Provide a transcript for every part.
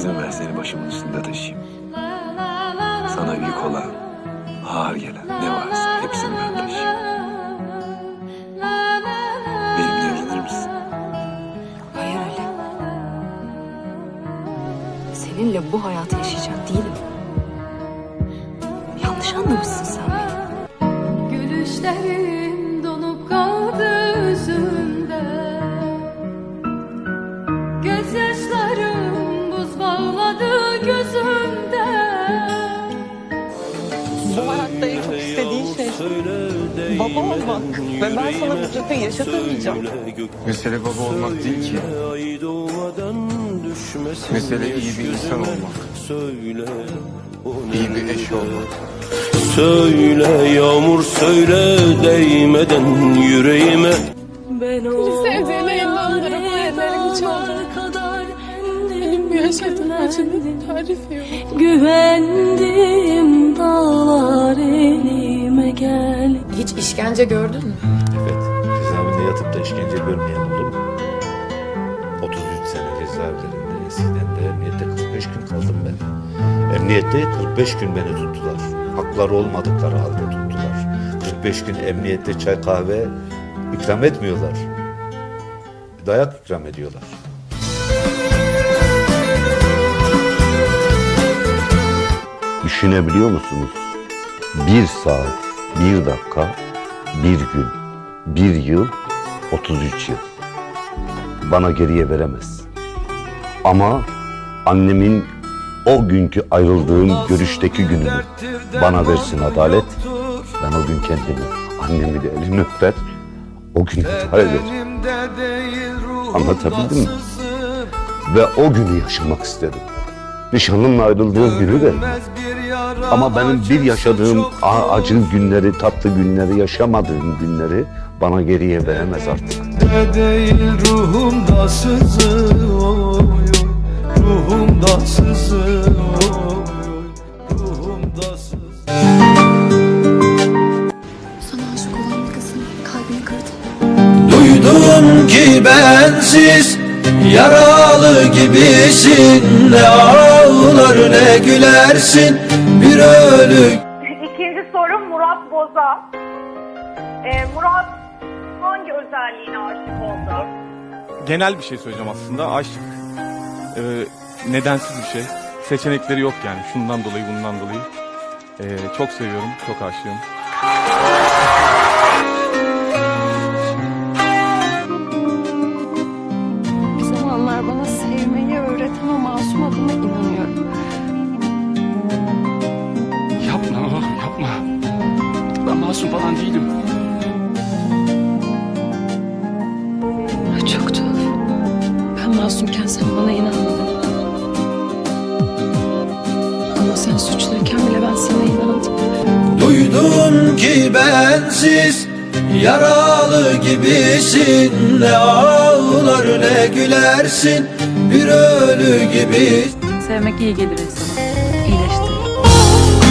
izin ver seni başımın üstünde taşıyayım. Sana yük olan, ağır gelen ne varsa hepsini ben taşıyayım. Benimle evlenir misin? Hayır öyle. Seninle bu hayatı yaşayacak değilim. Yanlış anlamışsın baba olmak. Ve ben sana bu lütfen yaşatamayacağım. Mesele baba olmak değil ki. Mesele iyi bir insan olmak. İyi bir eş olmak. Söyle yağmur söyle değmeden yüreğime Sevdiğine inandırıp hayallerimi çaldı Benim bu yaşadığım acının tarifi yok Güvendim dağlar elime gel Hiç işkence gördün mü? Evet. Cezaevinde yatıp da işkence görmeyen oldu mu? 33 sene cezaevlerinde eskiden de emniyette 45 gün kaldım ben. Emniyette 45 gün beni tuttular. Hakları olmadıkları halde tuttular. 45 gün emniyette çay kahve ikram etmiyorlar. Dayak ikram ediyorlar. Düşünebiliyor musunuz? Bir saat, bir dakika, bir gün, bir yıl, 33 yıl. Bana geriye veremez. Ama annemin o günkü ayrıldığım görüşteki gününü bana versin adalet. Ben o gün kendimi, annemi de elini öper, o gün intihar ederim. Anlatabildim mi? Ve o günü yaşamak istedim. Nişanlımla ayrıldığım günü de. Ama benim bir yaşadığım acı günleri, tatlı günleri, yaşamadığım günleri bana geriye veremez artık. değil ruhumda sızıyor Ruhumda sızıyor Ruhumda sızıyor Sana aşık olan bir kızın kalbini kırdı Duydum ki bensiz yaralı gibisin. Ne ağlar ne gülersin bir ölü İkinci sorum Murat Boza. Ee, Murat hangi özelliğine aşık oldu? Genel bir şey söyleyeceğim aslında. Aşk e, nedensiz bir şey. Seçenekleri yok yani. Şundan dolayı bundan dolayı. E, çok seviyorum. Çok aşığım. Masum falan değilim. Çok tuhaf. Ben masumken sen bana inanmadın. Ama sen suçluyken bile ben sana inandım. Duydum ki bensiz yaralı gibisin Ne ağlar ne gülersin bir ölü gibi Sevmek iyi gelir insana. İyileştirir.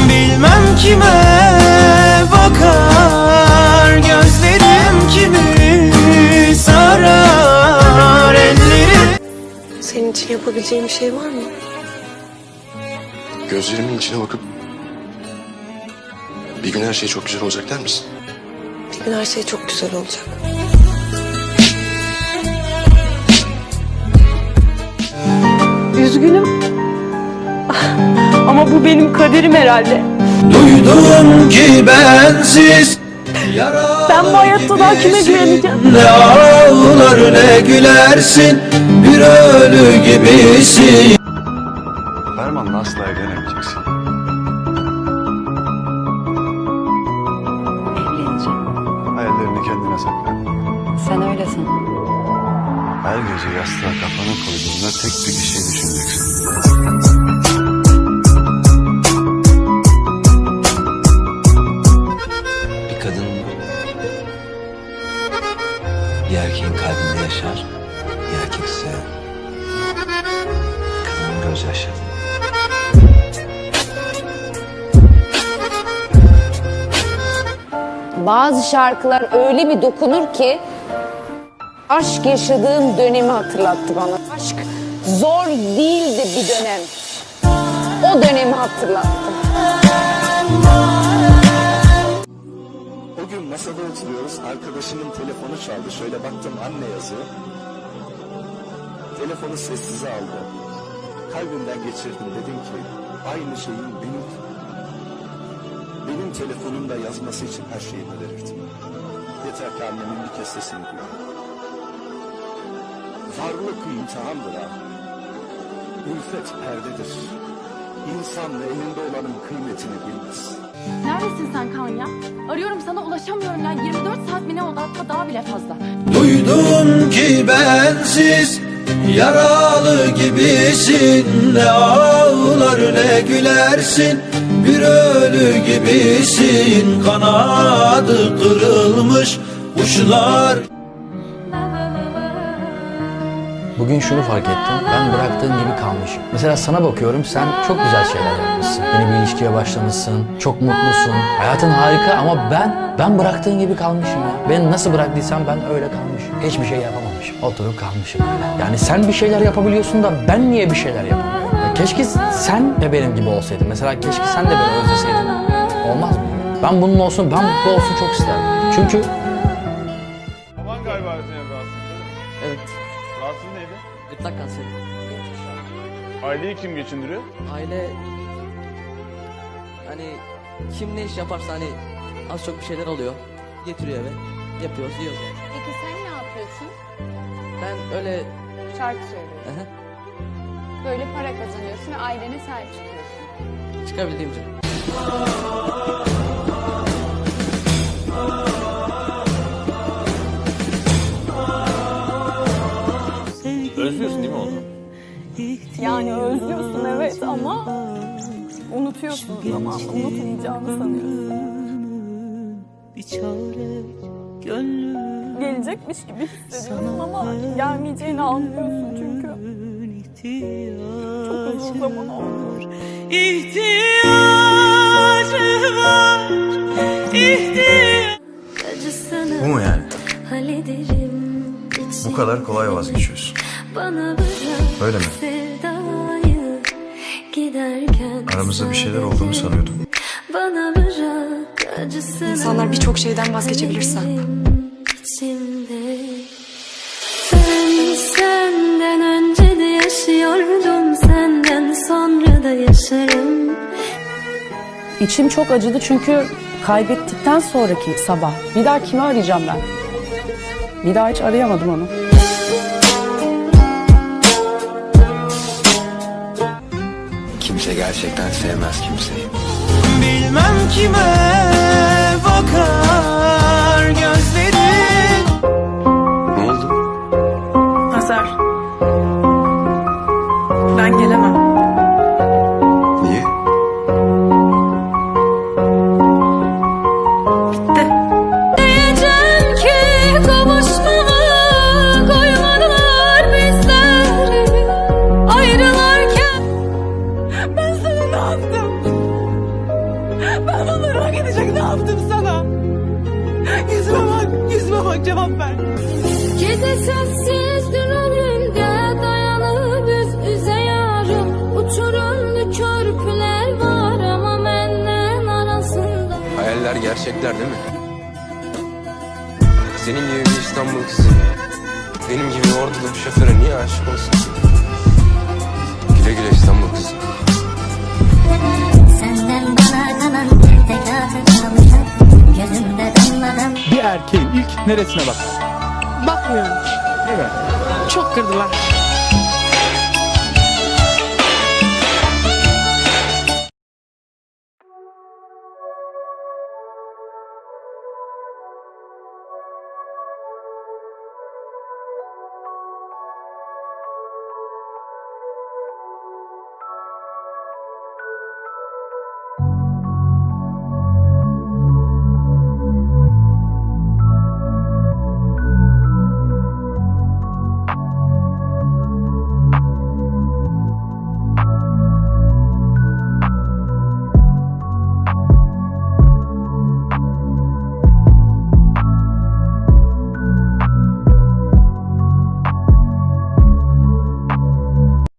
Bilmem kime bakar gözlerim kimi sarar ellerim Senin için yapabileceğim bir şey var mı? Gözlerimin içine bakıp bir gün her şey çok güzel olacak der misin? Bir gün her şey çok güzel olacak. Üzgünüm. Ama bu benim kaderim herhalde. Duydum ki bensiz Ben bu hayatta daha kime güveneceğim? Ne ağlar ne gülersin bir ölü gibisin Ferman'la asla evlenemeyeceksin. Evleneceğim. Hayallerini kendine sakla. Sen öyle san. Her gece yastığa kafanı koyduğunda tek bir şey düşüneceksin. Erkeğin kalbinde yaşar. Bir erkek ise kadının gözyaşları. Bazı şarkılar öyle bir dokunur ki aşk yaşadığım dönemi hatırlattı bana. Aşk zor değildi bir dönem. O dönemi hatırlattı. Masada oturuyoruz. Arkadaşımın telefonu çaldı. Şöyle baktım anne yazıyor. Telefonu sessize aldı. Kalbimden geçirdim. Dedim ki aynı şeyin benim benim telefonumda yazması için her şeyimi verirdim. Yeter ki annemin bir kez sesini duyayım. Varlık imtihandır ha. Ülfet perdedir. İnsan elinde olanın kıymetini bilmez. Neredesin sen Kaan ya? Arıyorum sana ulaşamıyorum ya. 24 saat mi ne oldu hatta daha bile fazla. Duydum ki bensiz yaralı gibisin Ne ağlar ne gülersin bir ölü gibisin Kanadı kırılmış kuşlar Bugün şunu fark ettim. Ben bıraktığın gibi kalmışım. Mesela sana bakıyorum sen çok güzel şeyler yapmışsın. Yeni bir ilişkiye başlamışsın. Çok mutlusun. Hayatın harika ama ben ben bıraktığın gibi kalmışım ya. Ben nasıl bıraktıysam ben öyle kalmışım. Hiçbir şey yapamamışım. Oturup kalmışım öyle. Yani sen bir şeyler yapabiliyorsun da ben niye bir şeyler yapamıyorum? Ya keşke sen de benim gibi olsaydın. Mesela keşke sen de beni özleseydin. Olmaz mı? Ben bunun olsun, ben mutlu olsun çok isterdim. Çünkü Aileyi kim geçindiriyor? Aile hani kim ne iş yaparsa hani az çok bir şeyler oluyor. Getiriyor eve. Yapıyoruz, yiyoruz yani. Peki sen ne yapıyorsun? Ben öyle Şarkı söylüyorsun. Aha, Böyle para kazanıyorsun ve ailene sahip çıkıyorsun. çıkabildiğimce. Unutuyorsun zaman. Unutmayacağını sanıyorsun. Gelecekmiş gibi hissediyorsun ama gelmeyeceğini anlıyorsun çünkü. Çok uzun zaman oldu. Bu mu yani? Bu kadar kolay vazgeçiyorsun. Öyle mi? Aramızda bir şeyler olduğunu sanıyordum. İnsanlar birçok şeyden vazgeçebilirsen. Ben senden önce de yaşıyordum, senden sonra da yaşarım. İçim çok acıdı çünkü kaybettikten sonraki sabah bir daha kimi arayacağım ben? Bir daha hiç arayamadım onu. Kimse gerçekten sevmez kimseyi. Bilmem kime bakar gerçekler değil mi? Senin gibi bir İstanbul kızı benim gibi ortada bir şoföre niye aşık olsun? Güle güle İstanbul kızı. Senden bana kalan tek hatır kalacak Gözümde damladan Bir erkeğin ilk neresine bakar? Bakmıyorum. Evet. Çok kırdılar.